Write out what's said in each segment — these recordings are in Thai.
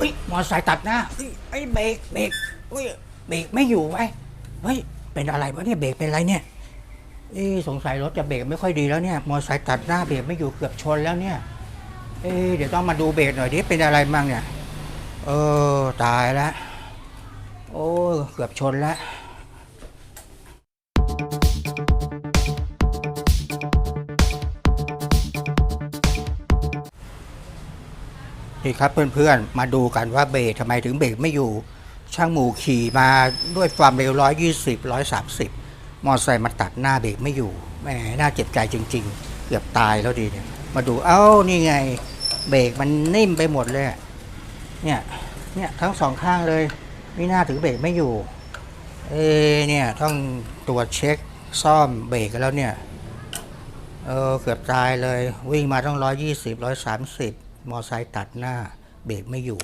เฮ้ยมอเตอร์ไซค์ตัดหน้าเฮ้ยไอ้ยเบรกเบรกเฮ้ยเบรกไม่อยู่ไว้ยเฮ้ยเป็นอะไรวะเนี่ยเบรกเป็นอะไรเนี่ยเอ้สงสัยรถจะเบรกไม่ค่อยดีแล้วเนี่ยมอเตอร์ไซค์ตัดหน้าเบรกไม่อยู่เกือบชนแล้วเนี่ย เอ้เดี๋ยวต้องมาดูเบรกหน่อยดิเป็นอะไรบ้างเนี่ย เออตายแล้วโอ้เกือบชนแล้ว นี่ครับเพื่อนๆ มาดูกันว่าเบรคทำไมถึงเบรคไม่อยู่ ช่างหมู่ขี่มาด้วยความเร็ว 120 130 มอเตอร์ไซค์มาตัดหน้าเบรคไม่อยู่แหมน่าเจ็บใจจริง ๆ เกือบตายแล้วดีเนี่ย มาดูเอ้านี่ไง เบรคมันนิ่มไปหมดเลย เนี่ยเนี่ยทั้งสองข้างเลยไม่น่าถึงเบรคไม่อยู่เอเนี่ยต้องตรวจเช็คซ่อมเบรกแล้วเนี่ยเออเกือบตายเลยวิ่งมาต้อง 120 130 มอไซค์ตัดหน้า เบรกไม่อยู่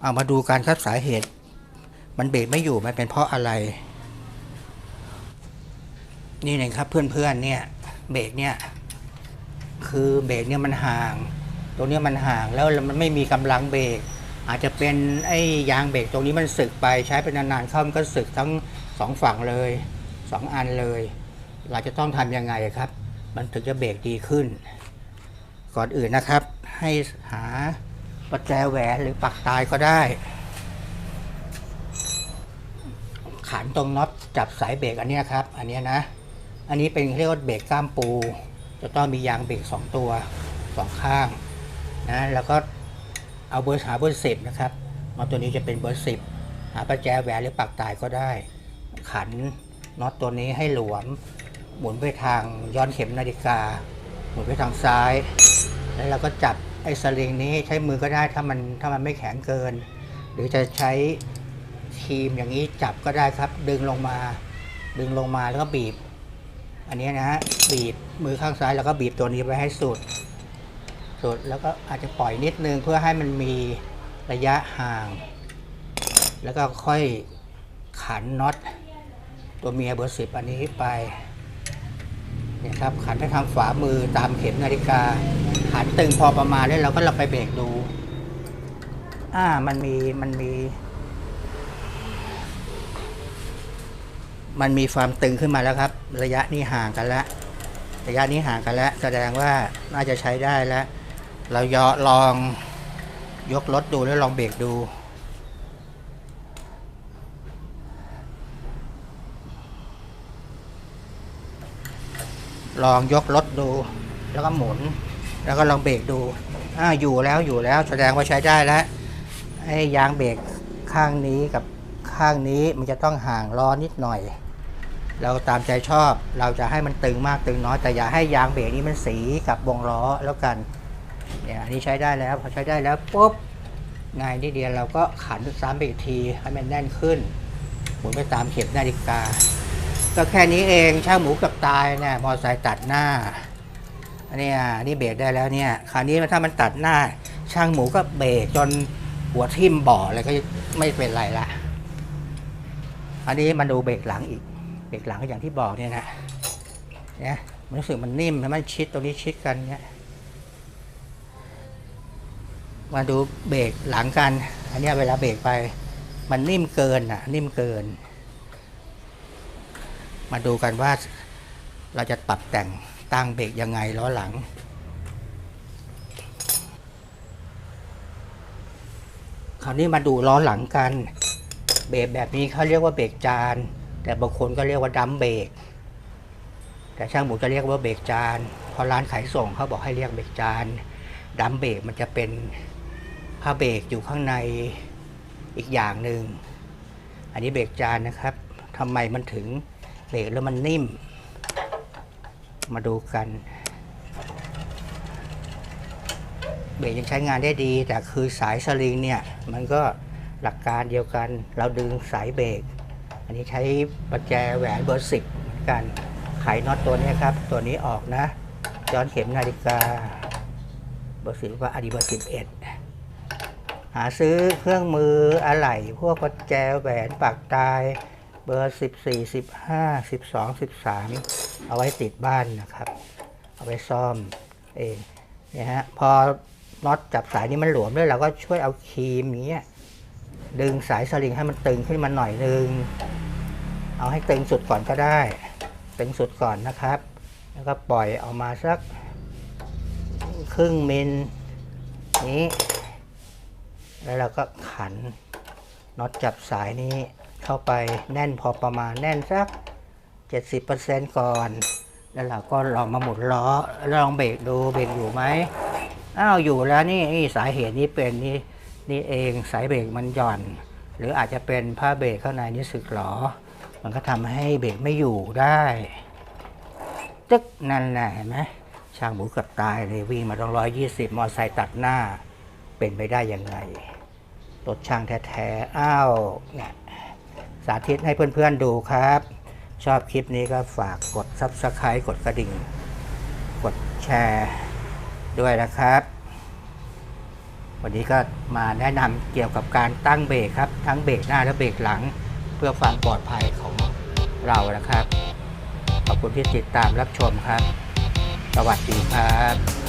เอามาดูกันครับสาเหตุ มันเบรกไม่อยู่มันเป็นเพราะอะไร นี่เองครับเพื่อนๆเนี่ยเบรกเนี่ยคือเบรกเนี่ยมันห่าง ตรงนี้มันห่างแล้วมันไม่มีกำลังเบรกอาจจะเป็นไอ้ยางเบรกตรงนี้มันสึกไปใช้ไปนานๆเข้ามันก็สึกทั้งสองฝั่งเลยสองอันเลย เราจะต้องทำยังไงครับ มันถึงจะเบรกดีขึ้น ก่อนอื่นนะครับ ให้หาประแจแหวนหรือปักตายก็ได้ขันตรงน็อตจับสายเบรกอันนี้ครับ อันนี้นะ อันนี้เป็นเรียกว่าเบรกกล้ามปู จะต้องมียางเบรกสองตัวสองข้างนะแล้วก็เอาเบอร์หาเบอร์สิบนะครับน็อตตัวนี้จะเป็นเบอร์สิบหาประแจแหวนหรือปักตายก็ได้ ขันน็อตตัวนี้ให้หลวม หมุนไปทางย้อนเข็มนาฬิกา หมุนไปทางซ้าย แล้วเราก็จับ ไอ้สลิงนี้ใช้มือก็ได้ถ้ามันถ้ามันไม่แข็งเกิน หรือจะใช้คีมอย่างนี้จับก็ได้ครับ ดึงลงมา ดึงลงมาแล้วก็บีบ อันนี้นะฮะบีบมือข้างซ้ายแล้วก็บีบตัวนี้ไว้ให้สุด สุดแล้วก็อาจจะปล่อยนิดนึงเพื่อให้มันมีระยะห่าง แล้วก็ค่อยขันน็อตตัวเมียเบอร์สิบอันนี้ไปเนี่ยครับขันไปทางฝ่ามือตามเข็มนาฬิกา ขันตึงพอประมาณแล้วเราก็เราไปเบรกดู อ่ามันมีมันมี มันมีความตึงขึ้นมาแล้วครับ ระยะนี้ห่างกันแล้วระยะนี้ห่างกันแล้ว แสดงว่าน่าจะใช้ได้แล้ว เรายอลองยกรถดูแล้วลองเบรกดูลองยกรถดู แล้วก็หมุน แล้วก็ลองเบรกดูอ่าอยู่แล้วอยู่แล้วแสดงว่าใช้ได้แล้วไอ้ยางเบรกข้างนี้กับข้างนี้มันจะต้องห่างล้อนิดหน่อย เราตามใจชอบเราจะให้มันตึงมากตึงน้อยแต่อย่าให้ยางเบรกนี้มันสีกับวงล้อแล้วกันเนี่ยอันนี้ใช้ได้แล้วพอใช้ได้แล้วปุ๊บง่ายนิดเดียวเราก็ขันซ้ำไปอีกทีให้มันแน่นขึ้นหมุนไปตามเข็มนาฬิกา ก็แค่นี้เองช่างหมูกับตายเนี่ยมอไซค์ตัดหน้า เนี้ยนี่เบรกได้แล้วเนี่ยคราวนี้ถ้ามันตัดหน้า ช่างหมูก็เบรกจนหัวทิ่มบ่ออะไรก็ไม่เป็นไรละอันนี้มาดูเบรกหลังอีก เบรกหลังก็อย่างที่บอกเนี่ยนะเนี่ยมันรู้สึกมันนิ่มมันชิดตรงนี้ชิดกันเนี่ยมาดูเบรกหลังกัน อันนี้เวลาเบรกไป มันนิ่มเกินอะ นิ่มเกิน มาดูกันว่าเราจะปรับแต่ง ตั้งเบรกยังไงล้อหลัง คราวนี้มาดูล้อหลังกัน เบรกแบบนี้เขาเรียกว่าเบรกจาน แต่บางคนก็เรียกว่าดัมเบรกแต่ช่างหมูจะเรียกว่าเบรกจานเพราะร้านขายส่งเขาบอกให้เรียกเบรกจานดัมเบรกมันจะเป็นผ้าเบรกอยู่ข้างในอีกอย่างหนึ่งอันนี้เบรกจานนะครับทำไมมันถึงเบรกแล้วมันนิ่ม มาดูกัน เบรกยังใช้งานได้ดี แต่คือสายสลิงเนี่ย มันก็หลักการเดียวกัน เราดึงสายเบรก อันนี้ใช้ประแจแหวนเบอร์สิบเหมือนกัน ไขน็อตตัวนี้ครับ ตัวนี้ออกนะ ย้อนเข็มนาฬิกา เบอร์สิบว่าอดีเบอร์สิบเอ็ดหาซื้อเครื่องมืออะไหล่พวกประแจแหวนปากตาย เบอร์สิบสี่สิบห้าสิบสองสิบสามเอาไว้ติดบ้านนะครับ เอาไว้ซ่อมเองเนี่ยฮะพอน็อตจับสายนี้มันหลวมด้วยเราก็ช่วยเอาครีมอย่างเงี้ดึงสายสลิงให้มันตึงขึ้นมาหน่อยนึง เอาให้ตึงสุดก่อนก็ได้ ตึงสุดก่อนนะครับ แล้วก็ปล่อยออกมาสักครึ่งมิลนี้ แล้วเราก็ขันน็อตจับสายนี้ เข้าไปแน่นพอประมาณแน่นสัก 70%ก่อน แล้วเราก็ลองมาหมุนล้อลองเบรกดูเบรกอยู่ไหมอ้าวอยู่แล้วนี่นี่สาเหตุนี้เป็นนี่นี่เองสายเบรกมันหย่อน หรืออาจจะเป็นผ้าเบรกข้างในนี่สึกหรอ มันก็ทำให้เบรกไม่อยู่ได้จึ๊กนั่นแหละเห็นไหมช่างหมูเกับตายเลยวิ่งมาต้องร้อยยี่สิบมอไซค์ตัดหน้า เป็นไปได้ยังไงรถช่างแท้ๆอ้าวเนี่ย สาธิตให้เพื่อนๆดูครับ ชอบคลิปนี้ก็ฝากกด Subscribe กดกระดิ่ง กดแชร์ด้วยนะครับ วันนี้ก็มาแนะนำเกี่ยวกับการตั้งเบรกครับ ทั้งเบรกหน้าและเบรกหลัง เพื่อความปลอดภัยของเรานะครับ ขอบคุณที่ติดตามรับชมครับ สวัสดีครับ